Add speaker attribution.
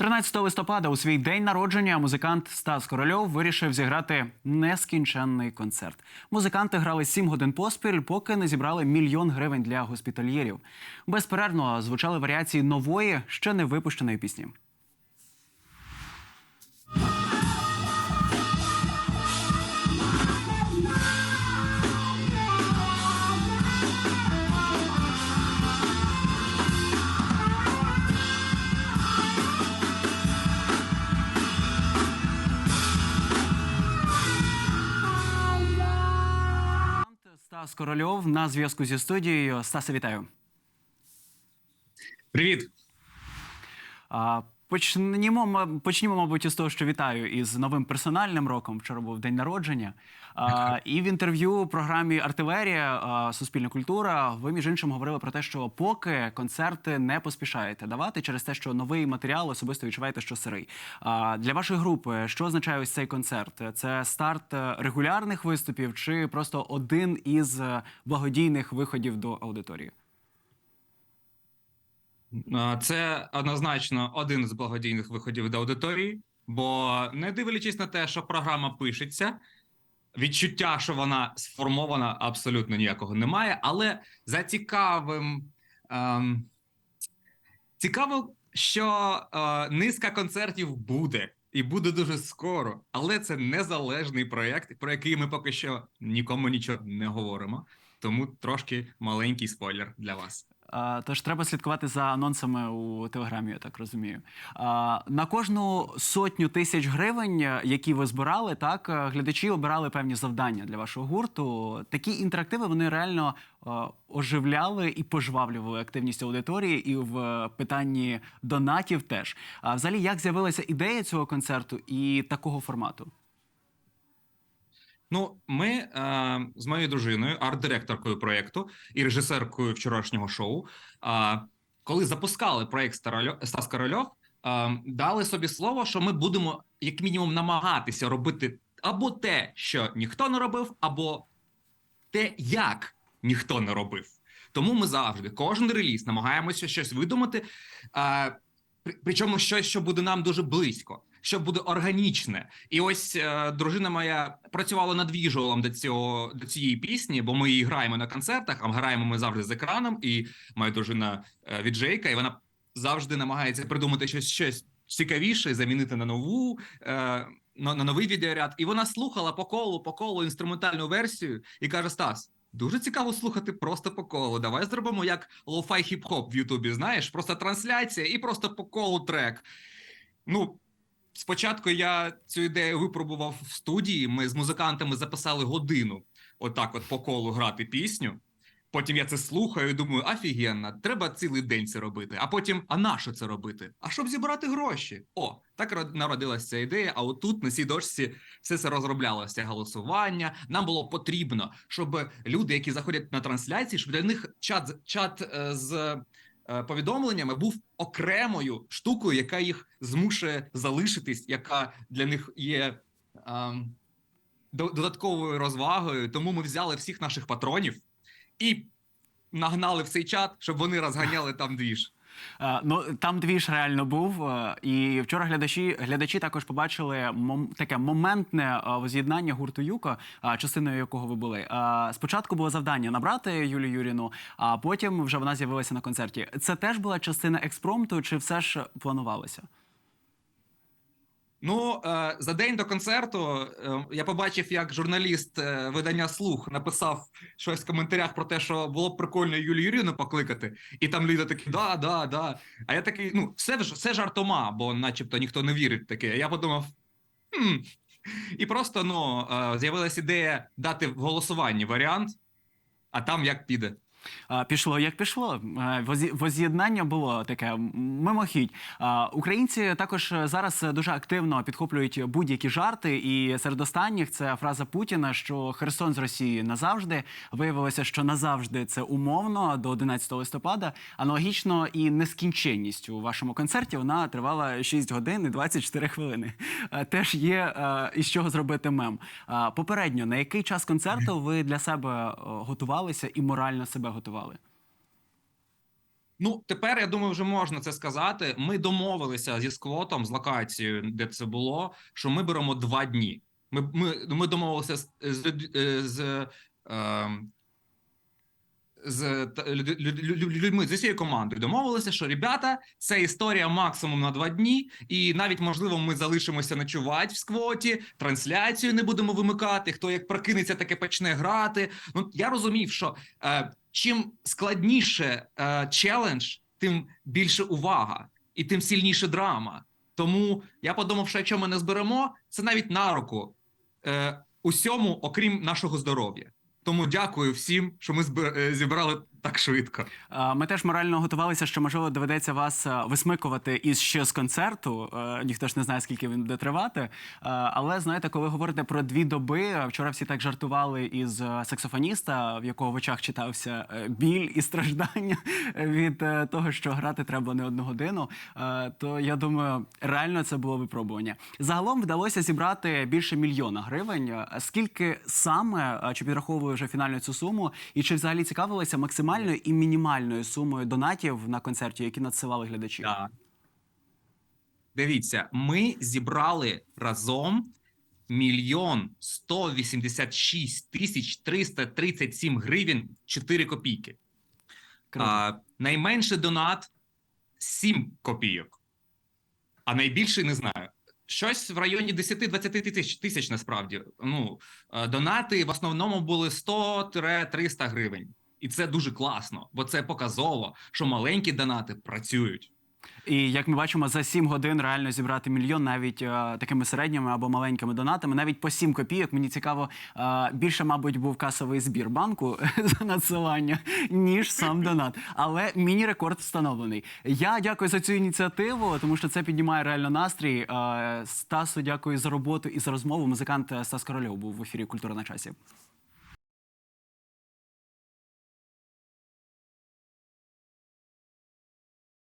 Speaker 1: 13 листопада у свій день народження музикант Стас Корольов вирішив зіграти нескінченний концерт. Музиканти грали 7 годин поспіль, поки не зібрали мільйон гривень для госпітальєрів. Безперервно звучали варіації нової, ще не випущеної пісні. Корольов на зв'язку зі студією. Стасе, вітаю.
Speaker 2: Привіт.
Speaker 1: Почнімо, почнімо, мабуть, із того, що вітаю із новим персональним роком. Вчора був день народження. А, і в інтерв'ю програмі Артилерія Суспільна культура ви між іншим говорили про те, що поки концерти не поспішаєте давати через те, що новий матеріал особисто відчуваєте, що сирий. А, для вашої групи що означає ось цей концерт? Це старт е, регулярних виступів чи просто один із е, благодійних виходів до аудиторії?
Speaker 2: Це однозначно один з благодійних виходів до аудиторії, бо не дивлячись на те, що програма пишеться, відчуття, що вона сформована, абсолютно ніякого немає. Але за цікавим ем, цікаво, що е, низка концертів буде. І буде дуже скоро, але це незалежний проєкт, про який ми поки що нікому нічого не говоримо. Тому трошки маленький спойлер для вас.
Speaker 1: Тож треба слідкувати за анонсами у телеграмі, я так розумію. На кожну сотню тисяч гривень, е, які ви збирали, так е, глядачі обирали певні завдання для вашого гурту. Такі інтерактиви вони реально е, оживляли і пожвавлювали активність аудиторії, і в питанні донатів теж. А взагалі, як з'явилася ідея цього концерту і такого формату?
Speaker 2: Ну, ми е, з моєю дружиною, арт-директоркою проєкту і режисеркою вчорашнього шоу. Е, коли запускали проєкт Стас Корольов, е, дали собі слово, що ми будемо як мінімум намагатися робити або те, що ніхто не робив, або те, як ніхто не робив. Тому ми завжди кожен реліз намагаємося щось видумати, е, при- причому щось, що буде нам дуже близько, що буде органічне. І ось е, дружина моя працювала над віжуалом до цього до цієї пісні, бо ми її граємо на концертах, а граємо ми завжди з екраном. І моя дружина е, віджейка, і вона завжди намагається придумати щось щось цікавіше, замінити на нову. Е, на, на новий відеоряд, і вона слухала по колу, по колу інструментальну версію і каже: Стас, дуже цікаво слухати просто по колу. Давай зробимо як лофай хіп-хоп в Ютубі. Знаєш, просто трансляція і просто по колу трек. Ну, спочатку я цю ідею випробував в студії. Ми з музикантами записали годину, отак, от по колу грати пісню. Потім я це слухаю думаю, офігенно, треба цілий день це робити. А потім, а на що це робити? А щоб зібрати гроші. О, так ро- народилася ця ідея. А отут на цій дошці все це розроблялося. Голосування. Нам було потрібно, щоб люди, які заходять на трансляції, щоб для них чат, чат е, з повідомленнями був окремою штукою, яка їх змушує залишитись, яка для них є. ем, додатковою розвагою, тому ми взяли всіх наших патронів і нагнали в цей чат, щоб вони розганяли там двіж.
Speaker 1: Е, Ну там двіж реально був. е, І вчора глядачі глядачі також побачили мом- таке моментне е, воз'єднання гурту Юко, е, частиною якого ви були. Спочатку було завдання набрати Юлію Юріну, а потім вже вона з'явилася на концерті. Це теж була частина експромту, чи все ж планувалося?
Speaker 2: Ну, е, за день до концерту е, я побачив, як журналіст е, видання слух написав щось в коментарях про те, що було б прикольно Юлію Юріну покликати, і там люди такі, да, да, да. А я такий, ну, все, все жартома, бо начебто ніхто не вірить таке. Я подумав. Хм. І просто ну, з'явилася ідея дати в голосуванні варіант, а там як піде.
Speaker 1: А, Пішло як пішло. Е, возі- Воз'єднання було таке мимохідь. А, Українці також зараз дуже активно підхоплюють будь-які жарти. І серед останніх це фраза Путіна, що Херсон з Росії назавжди виявилося, що назавжди це умовно до 11 листопада. Аналогічно і нескінченність у вашому концерті вона тривала 6 годин і 24 хвилини. Е, Теж є е, із чого зробити мем. А, Попередньо на який час концерту ви для себе е, готувалися і морально себе готували?
Speaker 2: Ну, тепер я думаю, вже можна це сказати. Ми домовилися зі сквотом, з локацією, де це було, що ми беремо два дні. Ми, ми, ми домовилися з, з, е, з, ем, з люд- люд- люд- людьми з усією командою домовилися, що ребята, це історія максимум на два дні, і навіть можливо ми залишимося ночувати в сквоті, трансляцію не будемо вимикати. Хто як прокинеться, таке почне грати. Ну я розумів, що е, чим складніше е, челендж, тим більше увага і тим сильніше драма. Тому я подумав, що якщо ми не зберемо, це навіть на руку е, усьому, окрім нашого здоров'я. Тому дякую всім, що ми е, зібрали так швидко.
Speaker 1: Ми теж морально готувалися, що можливо доведеться вас висмикувати із ще з концерту. Е, Ніхто ж не знає, скільки він буде тривати. Але знаєте, коли говорите про дві доби, вчора всі так жартували із е, саксофоніста, в якого в очах читався е, біль і страждання від е, того, що грати треба не одну годину. Е, То я думаю, реально це було випробування. Загалом вдалося зібрати більше мільйона гривень. Е, Скільки саме е, чи підраховую вже фінальну цю суму, і чи взагалі цікавилися максимальною і мінімальною сумою донатів на концерті, які надсилали глядачі?
Speaker 2: Так. Дивіться, ми зібрали разом мільйон 186 тисяч 337 гривень 4 копійки. А, найменший донат 7 копійок, а найбільший не знаю. Щось в районі 10-20 тисяч тисяч насправді. Ну, е, донати в основному були 100-300 гривень. І це дуже класно, бо це показово, що маленькі донати працюють.
Speaker 1: І як ми бачимо, за 7 годин реально зібрати мільйон навіть е, такими середніми або маленькими донатами, навіть по 7 копійок. Мені цікаво, е, більше, мабуть, був касовий збір банку за надсилання, ніж сам донат. Але міні-рекорд встановлений. Я дякую за цю ініціативу, тому що це піднімає реально настрій. Е, Стасу, дякую за роботу і за розмову. Музикант Стас Корольов був в ефірі Культура на часі.